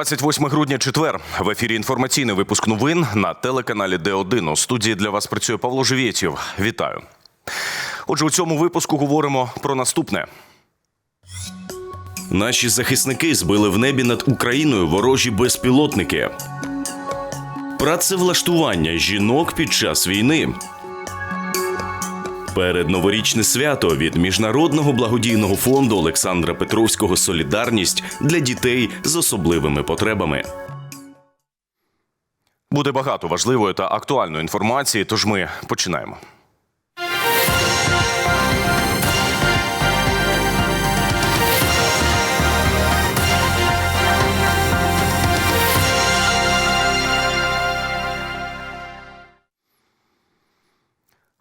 28 грудня, четвер. В ефірі інформаційний випуск новин на телеканалі Д1. У студії для вас працює Павло Живєтєв. Вітаю. Отже, у цьому випуску говоримо про наступне. Наші захисники збили в небі над Україною ворожі безпілотники. Працевлаштування жінок під час війни. Передноворічне свято від міжнародного благодійного фонду Олександра Петровського Солідарність для дітей з особливими потребами. Буде багато важливої та актуальної інформації, тож ми починаємо.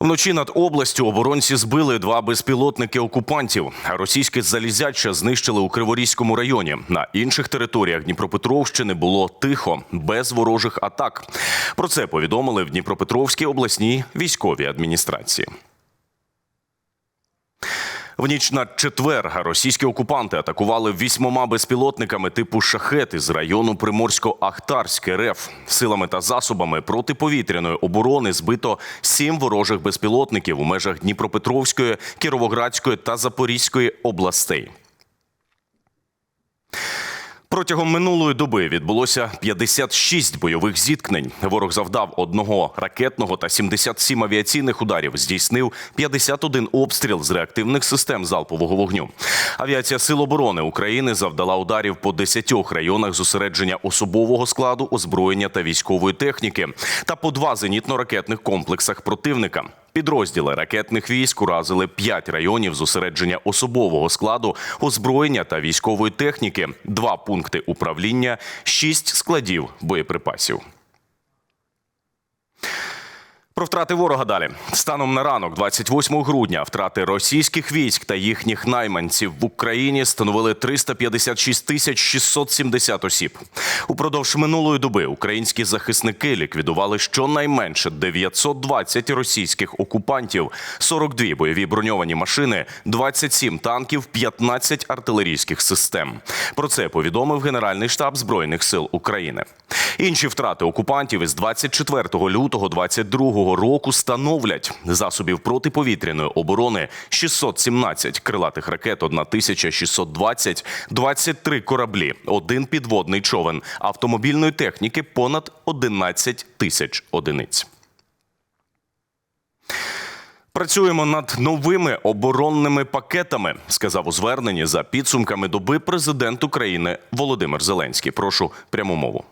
Вночі над областю оборонці збили два безпілотники окупантів. Російське залізяча знищили у Криворізькому районі. На інших територіях Дніпропетровщини було тихо, без ворожих атак. Про це повідомили в Дніпропетровській обласній військовій адміністрації. В ніч на четвер російські окупанти атакували вісьмома безпілотниками типу шахети з району Приморсько-Ахтарське РФ. Силами та засобами протиповітряної оборони збито сім ворожих безпілотників у межах Дніпропетровської, Кіровоградської та Запорізької областей. Протягом минулої доби відбулося 56 бойових зіткнень. Ворог завдав одного ракетного та 77 авіаційних ударів. Здійснив 51 обстріл з реактивних систем залпового вогню. Авіація Сил оборони України завдала ударів по 10 районах зосередження особового складу, озброєння та військової техніки та по два зенітно-ракетних комплексах противника. Підрозділи ракетних військ уразили 5 районів зосередження особового складу, озброєння та військової техніки, два пункти управління, 6 складів боєприпасів. Про втрати ворога далі станом на ранок, 28 грудня, втрати російських військ та їхніх найманців в Україні становили 356 тисяч 670 осіб. Упродовж минулої доби українські захисники ліквідували щонайменше 920 російських окупантів, 42 бойові броньовані машини, 27 танків, 15 артилерійських систем. Про це повідомив Генеральний штаб збройних сил України. Інші втрати окупантів із 24 лютого 22 року становлять засобів протиповітряної оборони 617 крилатих ракет, 1620, 23 кораблі, один підводний човен, автомобільної техніки понад 11 тисяч одиниць. Працюємо над новими оборонними пакетами, сказав у зверненні за підсумками доби президент України Володимир Зеленський. Прошу пряму мову.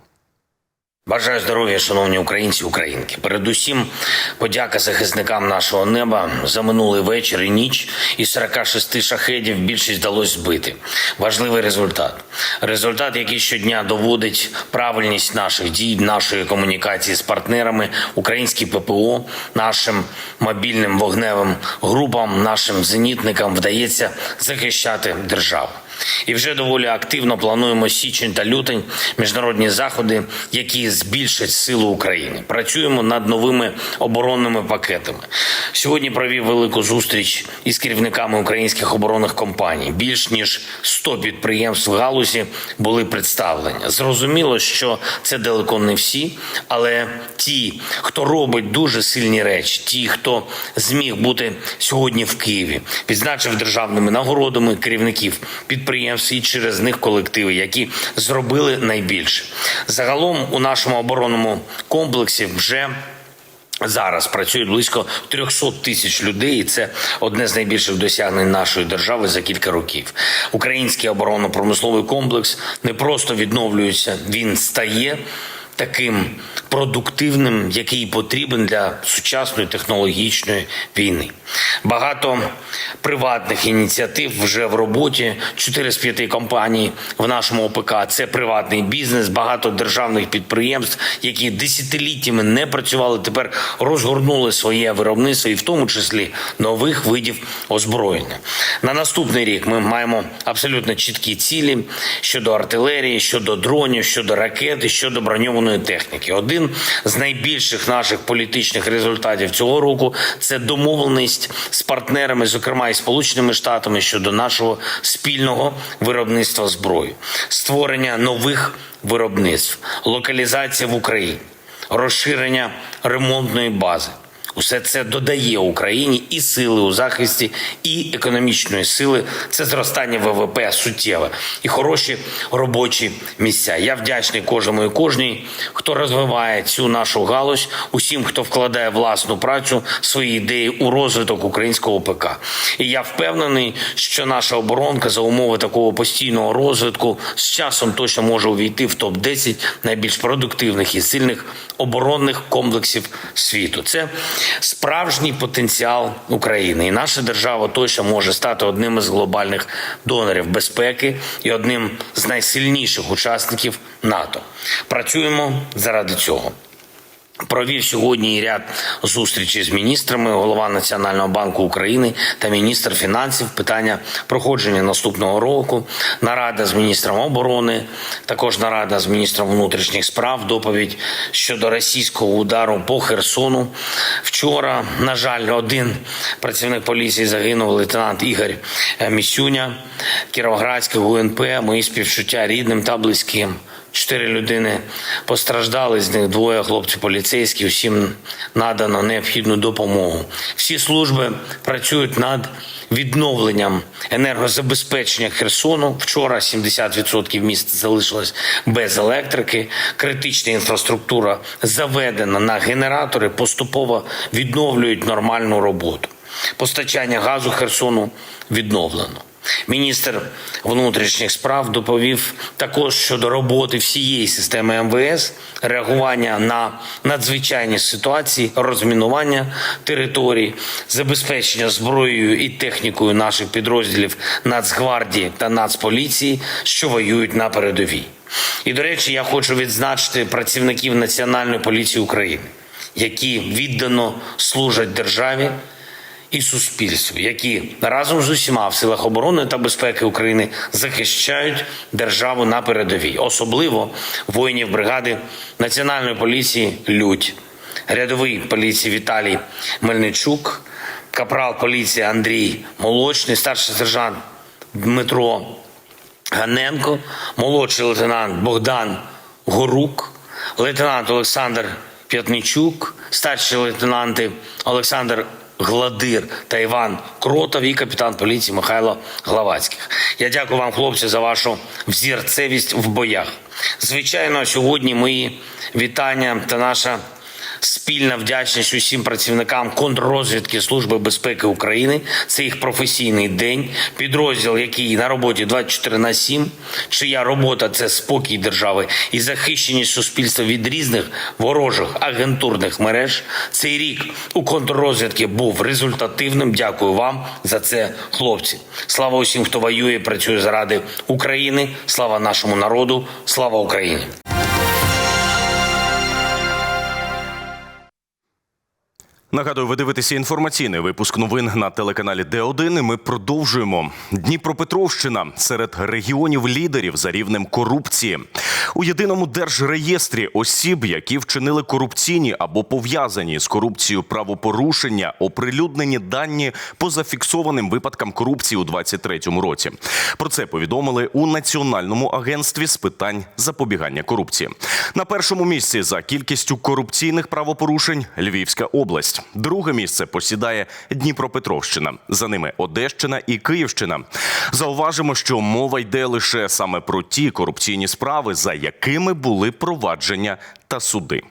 Бажаю здоров'я, шановні українці, українки. Передусім, подяка захисникам нашого неба за минулий вечір і ніч із 46 шахедів більшість вдалося збити. Важливий результат. Результат, який щодня доводить правильність наших дій, нашої комунікації з партнерами, українській ППО, нашим мобільним вогневим групам, нашим зенітникам вдається захищати державу. І вже доволі активно плануємо січень та лютень міжнародні заходи, які збільшать силу України. Працюємо над новими оборонними пакетами. Сьогодні провів велику зустріч із керівниками українських оборонних компаній. Більш ніж 100 підприємств в галузі були представлені. Зрозуміло, що це далеко не всі, але ті, хто робить дуже сильні речі, ті, хто зміг бути сьогодні в Києві, відзначив державними нагородами керівників підприємств і через них колективи, які зробили найбільше. Загалом у нашому оборонному комплексі вже Зараз працюють близько 300 тисяч людей, і це одне з найбільших досягнень нашої держави за кілька років. Український оборонно-промисловий комплекс не просто відновлюється, він стає таким продуктивним, який потрібен для сучасної технологічної війни. Багато приватних ініціатив вже в роботі. Чотири з п'яти компаній в нашому ОПК це приватний бізнес, багато державних підприємств, які десятиліттями не працювали, тепер розгорнули своє виробництво, і в тому числі нових видів озброєння. На наступний рік ми маємо абсолютно чіткі цілі щодо артилерії, щодо дронів, щодо ракет, щодо броньованої техніки. Один з найбільших наших політичних результатів цього року. Це домовленість з партнерами, зокрема і Сполученими Штатами, щодо нашого спільного виробництва зброї, створення нових виробництв, локалізація в Україні, розширення ремонтної бази. Усе це додає Україні і сили у захисті, і економічної сили. Це зростання ВВП суттєве і хороші робочі місця. Я вдячний кожному і кожній, хто розвиває цю нашу галузь, усім, хто вкладає власну працю, свої ідеї у розвиток українського ПК. І я впевнений, що наша оборонка за умови такого постійного розвитку з часом точно може увійти в топ 10 найбільш продуктивних і сильних оборонних комплексів світу. Це справжній потенціал України, і наша держава точно може стати одним із глобальних донорів безпеки і одним з найсильніших учасників НАТО. Працюємо заради цього. Провів сьогодні ряд зустрічей з міністрами, голова Національного банку України та міністр фінансів. Питання проходження наступного року, нарада з міністром оборони, також нарада з міністром внутрішніх справ. Доповідь щодо російського удару по Херсону. Вчора, на жаль, один працівник поліції загинув лейтенант Ігор Місюня, Кіровоградське ГУНП. Мої співчуття рідним та близьким. Чотири людини постраждали, з них двоє хлопці поліцейські. Всім надано необхідну допомогу. Всі служби працюють над відновленням енергозабезпечення Херсону. Вчора 70% міст залишилось без електрики. Критична інфраструктура заведена на генератори, поступово відновлюють нормальну роботу. Постачання газу Херсону відновлено. Міністр внутрішніх справ доповів також щодо роботи всієї системи МВС, реагування на надзвичайні ситуації, розмінування територій, забезпечення зброєю і технікою наших підрозділів Нацгвардії та Нацполіції, що воюють на передовій. І до речі, я хочу відзначити працівників Національної поліції України, які віддано служать державі і суспільству, які разом з усіма в силах оборони та безпеки України захищають державу на передовій, особливо воїнів бригади національної поліції Людь, рядовий поліції Віталій Мельничук, капрал поліції Андрій Молочний, старший сержант Дмитро Ганенко, молодший лейтенант Богдан Горук, лейтенант Олександр П'ятничук, старші лейтенанти Олександр Гладир та Іван Кротов і капітан поліції Михайло Главацьких. Я дякую вам, хлопці, за вашу взірцевість в боях. Звичайно, сьогодні мої вітання та наша Спільна вдячність усім працівникам контррозвідки Служби безпеки України. Це їх професійний день. Підрозділ, який на роботі 24 на 7, чия робота це спокій держави і захищеність суспільства від різних ворожих агентурних мереж. Цей рік у контррозвідки був результативним. Дякую вам за це, хлопці. Слава усім, хто воює, працює заради України. Слава нашому народу. Слава Україні. Нагадую, ви дивитеся інформаційний випуск новин на телеканалі Д1. І Ми продовжуємо. Дніпропетровщина серед регіонів лідерів за рівнем корупції у єдиному держреєстрі осіб, які вчинили корупційні або пов'язані з корупцією правопорушення, оприлюднені дані по зафіксованим випадкам корупції у 2023 році. Про це повідомили у Національному агентстві з питань запобігання корупції. На першому місці за кількістю корупційних правопорушень Львівська область. Друге місце посідає Дніпропетровщина. За ними Одещина і Київщина. Зауважимо, що мова йде лише саме про ті корупційні справи, за якими були провадження та суди.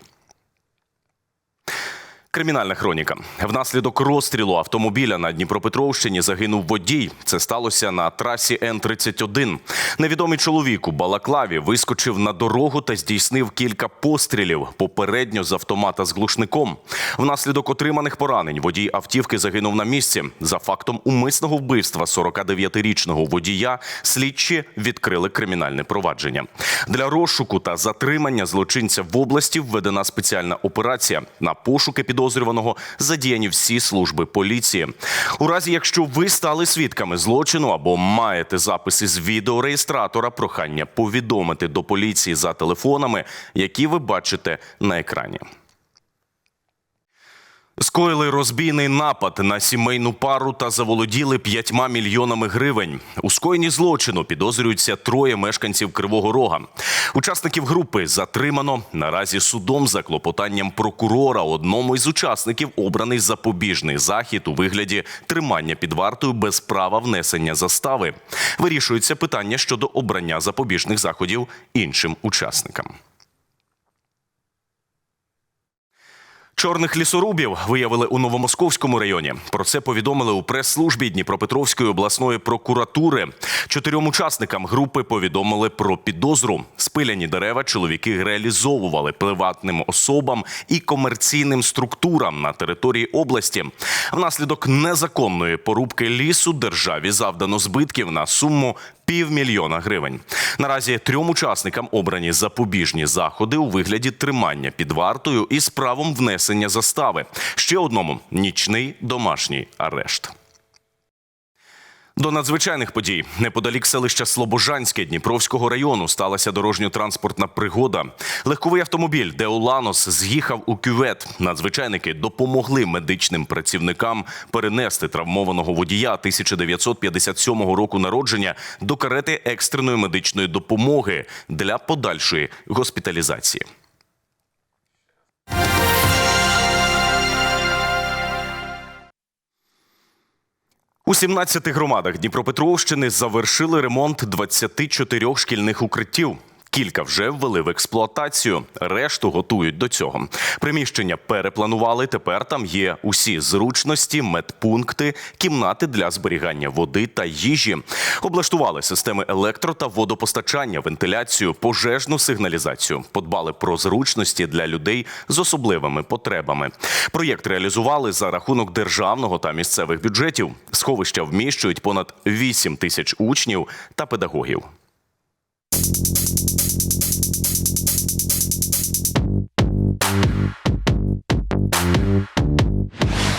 Кримінальна хроніка. Внаслідок розстрілу автомобіля на Дніпропетровщині загинув водій. Це сталося на трасі Н-31. Невідомий чоловік у Балаклаві вискочив на дорогу та здійснив кілька пострілів попередньо з автомата з глушником. Внаслідок отриманих поранень водій автівки загинув на місці. За фактом умисного вбивства 49-річного водія слідчі відкрили кримінальне провадження. Для розшуку та затримання злочинця в області введена спеціальна операція на пошуки підозрюваних підозрюваного задіяні всі служби поліції. У разі, якщо ви стали свідками злочину або маєте записи з відеореєстратора, прохання повідомити до поліції за телефонами, які ви бачите на екрані. Скоїли розбійний напад на сімейну пару та заволоділи п'ятьма мільйонами гривень. У скоєнні злочину підозрюються троє мешканців Кривого Рога. Учасників групи затримано. Наразі судом за клопотанням прокурора одному із учасників обраний запобіжний захід у вигляді тримання під вартою без права внесення застави. Вирішується питання щодо обрання запобіжних заходів іншим учасникам. Чорних лісорубів виявили у Новомосковському районі. Про це повідомили у прес-службі Дніпропетровської обласної прокуратури. Чотирьом учасникам групи повідомили про підозру. Спиляні дерева чоловіки реалізовували приватним особам і комерційним структурам на території області. Внаслідок незаконної порубки лісу державі завдано збитків на суму півмільйона гривень. Наразі трьом учасникам обрані запобіжні заходи у вигляді тримання під вартою із правом внесення застави. Ще одному нічний домашній арешт. До надзвичайних подій неподалік селища Слобожанське Дніпровського району сталася дорожньо-транспортна пригода. Легковий автомобіль Деоланос з'їхав у кювет. Надзвичайники допомогли медичним працівникам перенести травмованого водія 1957 року народження до карети екстреної медичної допомоги для подальшої госпіталізації. У 17 громадах Дніпропетровщини завершили ремонт 24 шкільних укриттів. Кілька вже ввели в експлуатацію, решту готують до цього. Приміщення перепланували. Тепер там є усі зручності, медпункти, кімнати для зберігання води та їжі. Облаштували системи електро та водопостачання, вентиляцію, пожежну сигналізацію. Подбали про зручності для людей з особливими потребами. Проєкт реалізували за рахунок державного та місцевих бюджетів. Сховища вміщують понад 8 тисяч учнів та педагогів. Thank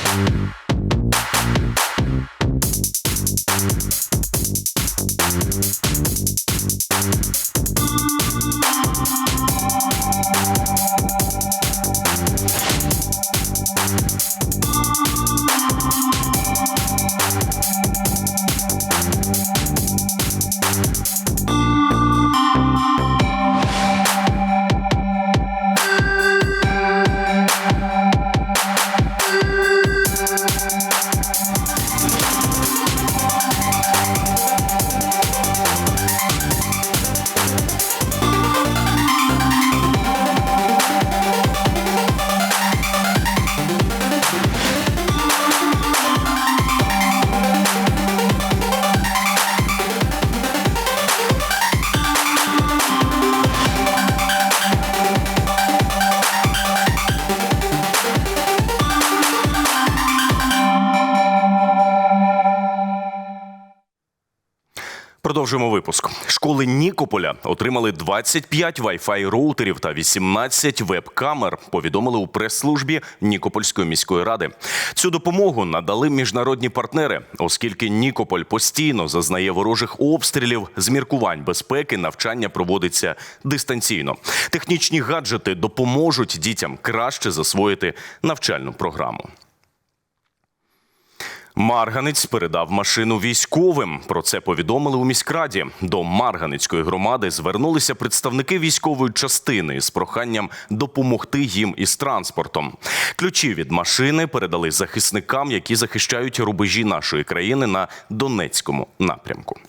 Продовжуємо випуск. Школи Нікополя отримали 25 Wi-Fi роутерів та 18 веб-камер. Повідомили у прес-службі Нікопольської міської ради. Цю допомогу надали міжнародні партнери, оскільки Нікополь постійно зазнає ворожих обстрілів з міркувань безпеки. Навчання проводиться дистанційно. Технічні гаджети допоможуть дітям краще засвоїти навчальну програму. Марганець передав машину військовим. Про це повідомили у міськраді. До Марганецької громади звернулися представники військової частини з проханням допомогти їм із транспортом. Ключі від машини передали захисникам, які захищають рубежі нашої країни на Донецькому напрямку.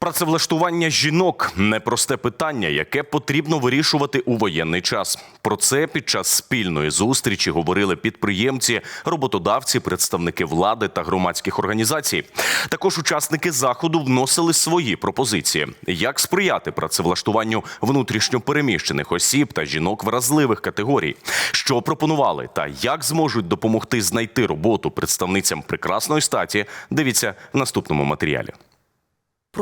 Працевлаштування жінок непросте питання, яке потрібно вирішувати у воєнний час. Про це під час спільної зустрічі говорили підприємці, роботодавці, представники влади та громадських організацій. Також учасники заходу вносили свої пропозиції, як сприяти працевлаштуванню внутрішньопереміщених осіб та жінок вразливих категорій, що пропонували та як зможуть допомогти знайти роботу представницям прекрасної статі. Дивіться в наступному матеріалі.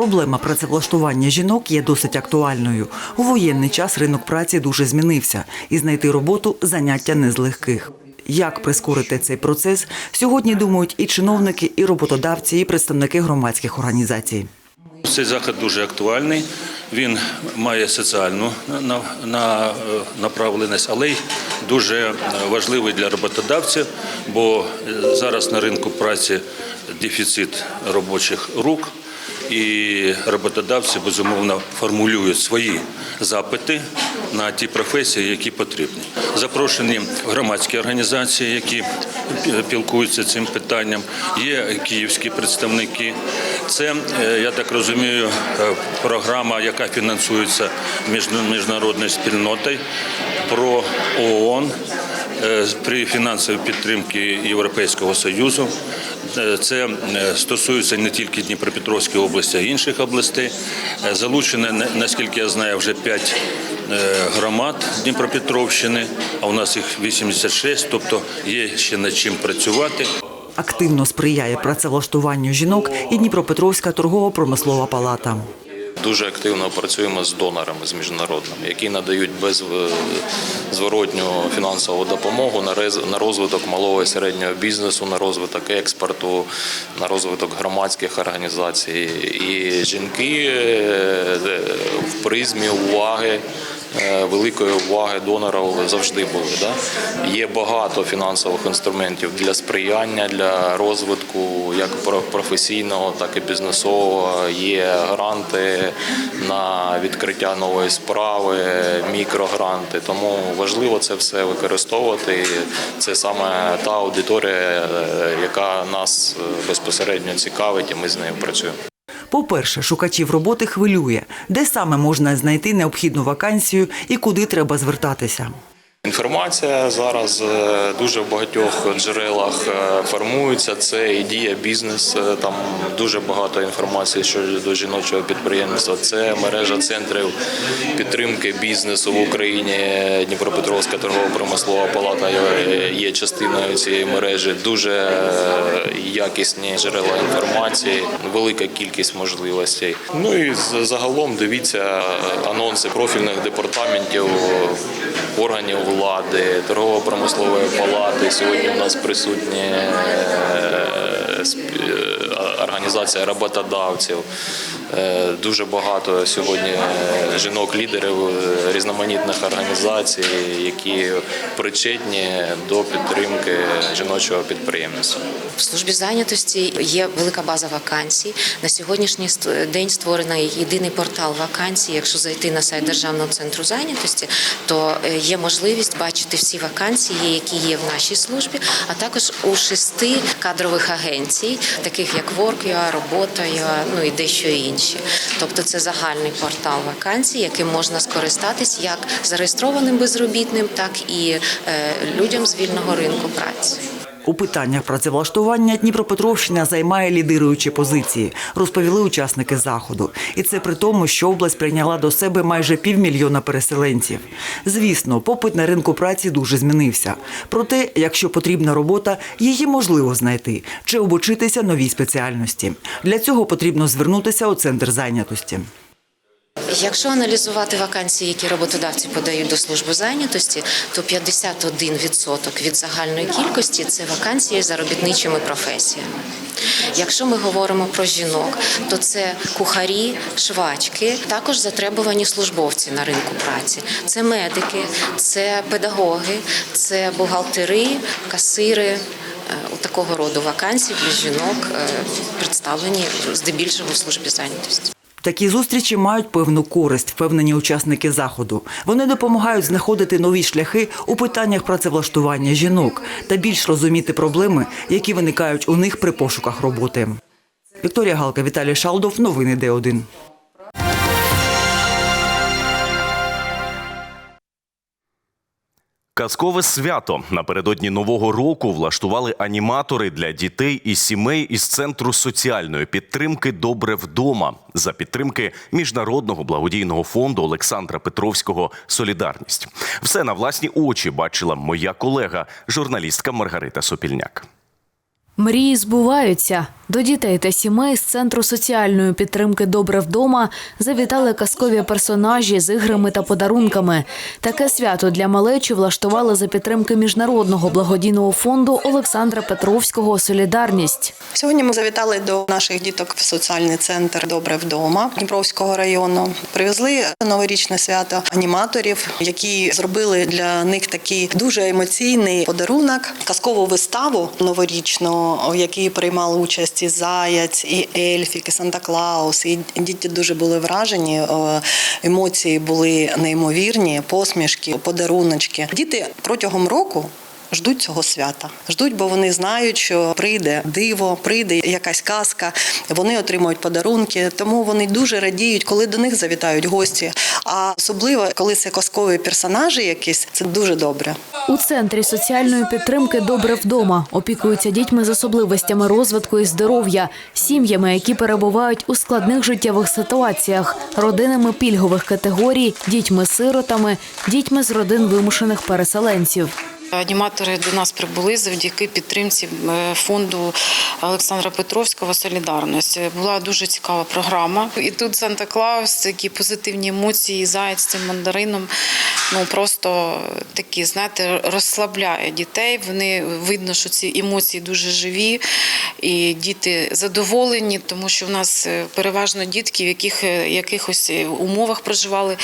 Проблема працевлаштування жінок є досить актуальною. У воєнний час ринок праці дуже змінився, і знайти роботу заняття не з легких. Як прискорити цей процес, сьогодні думають і чиновники, і роботодавці, і представники громадських організацій. Цей захід дуже актуальний. Він має соціальну на- направленість, але й дуже важливий для роботодавців, бо е, зараз на ринку праці дефіцит робочих рук, і роботодавці безумовно формулюють свої запити на ті професії, які потрібні. Запрошені громадські організації, які пілкуються цим питанням. Є київські представники. Це, е, я так розумію, е, програма, яка фінансується між- міжнародною спільнотою про ООН при фінансовій підтримці Європейського Союзу. Е, Це е, стосується не тільки Дніпропетровської області, а й інших областей. Е, Залучено, наскільки я знаю, вже п'ять е, громад Дніпропетровщини, а у нас їх 86, тобто є ще над чим працювати. Активно сприяє працевлаштуванню жінок і Дніпропетровська торгово-промислова палата. Дуже активно працюємо з донорами з міжнародними, які надають беззворотню фінансову допомогу на розвиток малого і середнього бізнесу, на розвиток експорту, на розвиток громадських організацій. І жінки е, в призмі уваги. Е, Великої уваги донорів завжди були. Да? Є багато фінансових інструментів для сприяння, для розвитку як про- професійного, так і бізнесового. Є гранти на відкриття нової справи, мікрогранти. Тому важливо це все використовувати. Це саме та аудиторія, е, яка нас е, безпосередньо цікавить, і ми з нею працюємо. По-перше, шукачів роботи хвилює, де саме можна знайти необхідну вакансію і куди треба звертатися. Інформація зараз е, дуже в багатьох джерелах е, формується. Це і дія бізнес. е, Там дуже багато інформації щодо жіночого підприємництва. Це мережа центрів підтримки бізнесу в Україні. Дніпропетровська торгово-промислова палата є- частиною цієї мережі. Дуже якісні джерела інформації, велика кількість можливостей. Ну і загалом дивіться анонси профільних департаментів органів влади, торгово-промислової палати. Сьогодні у нас присутні е, е, організація роботодавців. Е, Дуже багато сьогодні жінок-лідерів різноманітних організацій, які причетні до підтримки жіночого підприємництва. В службі зайнятості є велика база вакансій. На сьогоднішній день створений єдиний портал вакансій. Якщо зайти на сайт Державного центру зайнятості, то е, є можливість бачити всі вакансії, які є в нашій службі, а також у шести кадрових агенцій, таких як Work.ua, Робота.ua, ну і дещо інші. Тобто це загальний портал вакансій, яким можна скористатись як зареєстрованим безробітним, так і е, людям з вільного ринку праці. У питаннях працевлаштування Дніпропетровщина займає лідируючі позиції, розповіли учасники заходу. І це при тому, що область прийняла до себе майже півмільйона переселенців. Звісно, попит на ринку праці дуже змінився. Проте, якщо потрібна робота, її можливо знайти чи обучитися новій спеціальності. Для цього потрібно звернутися у центр зайнятості. Якщо аналізувати вакансії, які роботодавці подають до служби зайнятості, то 51% від загальної кількості це вакансії з заробітничими професіями. Якщо ми говоримо про жінок, то це кухарі, швачки, також затребувані службовці на ринку праці. Це медики, це педагоги, це бухгалтери, касири. Е, У такого роду вакансії для жінок е, представлені здебільшого в службі зайнятості. Такі зустрічі мають певну користь, впевнені учасники заходу. Вони допомагають знаходити нові шляхи у питаннях працевлаштування жінок та більш розуміти проблеми, які виникають у них при пошуках роботи. Вікторія Галка, Віталій Шалдов. Новини Д1. Казкове свято напередодні нового року влаштували аніматори для дітей і сімей із центру соціальної підтримки Добре вдома за підтримки міжнародного благодійного фонду Олександра Петровського Солідарність. Все на власні очі бачила моя колега, журналістка Маргарита Сопільняк. Мрії збуваються. До дітей та сімей з центру соціальної підтримки Добре вдома завітали казкові персонажі з іграми та подарунками. Таке свято для малечі влаштували за підтримки міжнародного благодійного фонду Олександра Петровського Солідарність. Сьогодні ми завітали до наших діток в соціальний центр Добре вдома Дніпровського району. Привезли новорічне свято аніматорів, які зробили для них такий дуже емоційний подарунок, казкову виставу новорічну, в якій приймали участь і Заяць, і Ельфік, і Санта Клаус. І діти дуже були вражені. е, Емоції були неймовірні, посмішки, подаруночки. Діти протягом року. Ждуть цього свята, ждуть, бо вони знають, що прийде диво, прийде якась казка. Вони отримують подарунки, тому вони дуже радіють, коли до них завітають гості. А особливо, коли це казкові персонажі, якісь це дуже добре. У центрі соціальної підтримки Добре вдома опікуються дітьми з особливостями розвитку і здоров'я, сім'ями, які перебувають у складних життєвих ситуаціях, родинами пільгових категорій, дітьми-сиротами, дітьми з родин вимушених переселенців. Аніматори до нас прибули завдяки підтримці е, фонду Олександра Петровського Солідарність. Була дуже цікава програма. І тут Санта Клаус, такі позитивні емоції, заяць цим мандарином. Ну просто такі, знаєте, розслабляє дітей. Вони видно, що ці емоції дуже живі, і діти задоволені, тому що в нас е, переважно дітки, в яких е, якихось умовах проживали,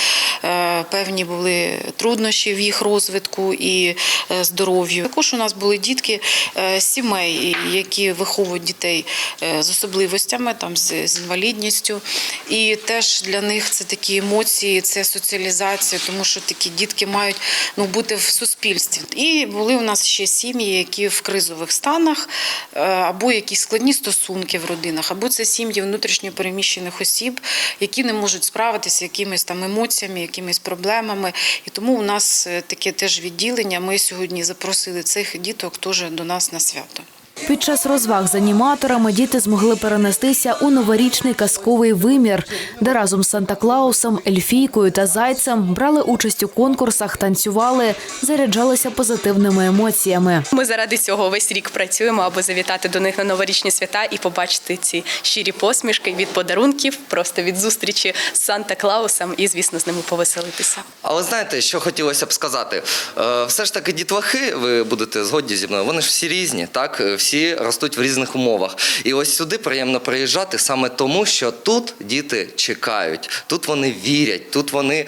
певні були труднощі в їх розвитку і здоров'ю. Також у нас були дітки е, сімей, які виховують дітей е, з особливостями, там з, інвалідністю. І теж для них це такі емоції, це соціалізація, тому що такі дітки мають ну, бути в суспільстві. І були у нас ще сім'ї, які в кризових станах, е, або якісь складні стосунки в родинах, або це сім'ї внутрішньо переміщених осіб, які не можуть справитися якимись там емоціями, якимись проблемами. І тому у нас е, таке теж відділення. Ми сьогодні запросили цих діток теж до нас на свято. Під час розваг з аніматорами діти змогли перенестися у новорічний казковий вимір, де разом з Санта-Клаусом, Ельфійкою та Зайцем брали участь у конкурсах, танцювали, заряджалися позитивними емоціями. Ми заради цього весь рік працюємо, аби завітати до них на новорічні свята і побачити ці щирі посмішки від подарунків, просто від зустрічі з Санта Клаусом і, звісно, з ними повеселитися. Але знаєте, що хотілося б сказати? Е, Все ж таки, дітлахи, ви будете згодні зі мною, вони ж всі різні, так? Е, Всі ростуть в різних умовах. І ось сюди приємно приїжджати саме тому, що тут діти чекають, тут вони вірять, тут вони е,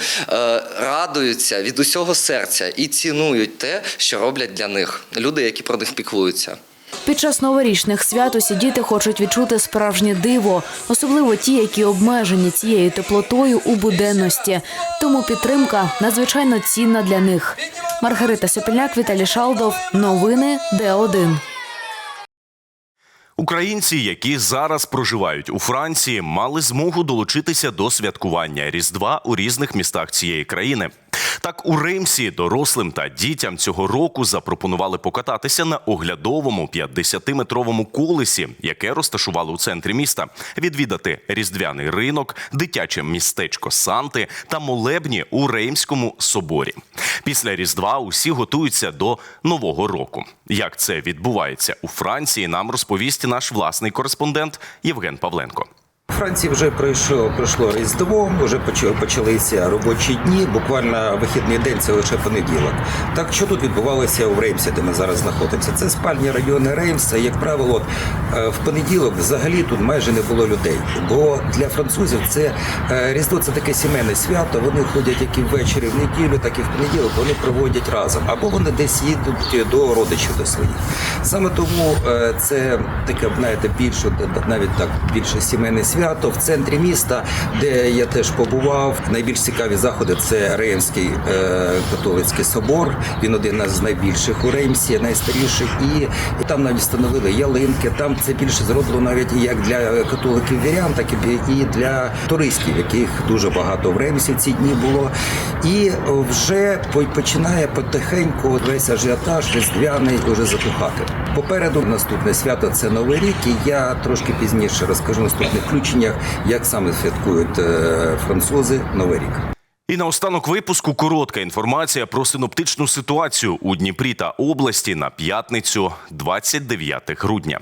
радуються від усього серця і цінують те, що роблять для них люди, які про них піклуються. Під час новорічних свят усі діти хочуть відчути справжнє диво, особливо ті, які обмежені цією теплотою у буденності. Тому підтримка надзвичайно цінна для них. Маргарита Сопільняк, Віталій Шалдов. Новини Д1. Українці, які зараз проживають у Франції, мали змогу долучитися до святкування Різдва у різних містах цієї країни. Так, у Римсі дорослим та дітям цього року запропонували покататися на оглядовому 50-метровому колесі, яке розташували у центрі міста, відвідати різдвяний ринок, дитяче містечко Санти та молебні у Реймському соборі. Після Різдва усі готуються до нового року. Як це відбувається у Франції, нам розповість наш власний кореспондент Євген Павленко. Франції вже пройшло пройшло Різдво, вже почалися робочі дні. Буквально вихідний день це лише понеділок. Так що тут відбувалося у Реймсі, де ми зараз знаходимося? Це спальні райони Реймса. Як правило, е, в понеділок взагалі тут майже не було людей. Бо для французів це е, Різдво це таке сімейне свято. Вони ходять як і ввечері в неділю, так і в понеділок. Вони проводять разом, або вони десь їдуть до родичів до своїх. Саме тому е, це таке, знаєте, більше навіть так більше сімейне свято в центрі міста, де я теж побував. Найбільш цікаві заходи це Реймський е, католицький собор. Він один з найбільших у Реймсі, найстаріший. І, і там навіть встановили ялинки. Там це більше зроблено навіть як для католиків вірян, так і для туристів, яких дуже багато в Реймсі в ці дні було. І вже починає потихеньку весь ажіотаж різдвяний вже затухати. Попереду наступне свято це Новий рік, і я трошки пізніше розкажу в наступних включеннях, як саме святкують е, французи Новий рік. І наостанок випуску коротка інформація про синоптичну ситуацію у Дніпрі та області на п'ятницю, 29 грудня.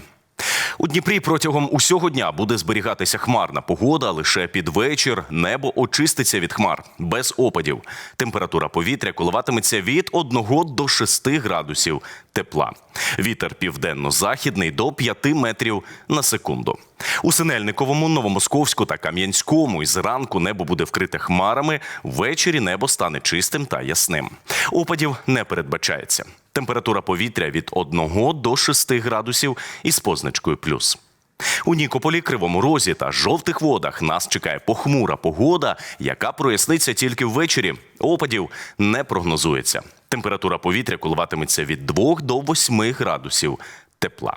У Дніпрі протягом усього дня буде зберігатися хмарна погода. Лише під вечір небо очиститься від хмар без опадів. Температура повітря коливатиметься від 1 до 6 градусів тепла. Вітер південно-західний до 5 метрів на секунду. У Синельниковому, Новомосковську та Кам'янському із ранку небо буде вкрите хмарами. Ввечері небо стане чистим та ясним. Опадів не передбачається. Температура повітря від 1 до 6 градусів із позначкою плюс. У Нікополі, Кривому Розі та жовтих водах нас чекає похмура погода, яка проясниться тільки ввечері. Опадів не прогнозується. Температура повітря коливатиметься від 2 до 8 градусів тепла.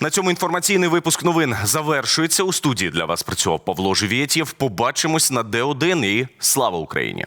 На цьому інформаційний випуск новин завершується. У студії для вас працював Павло Живєтєв. Побачимось на Д1 і слава Україні!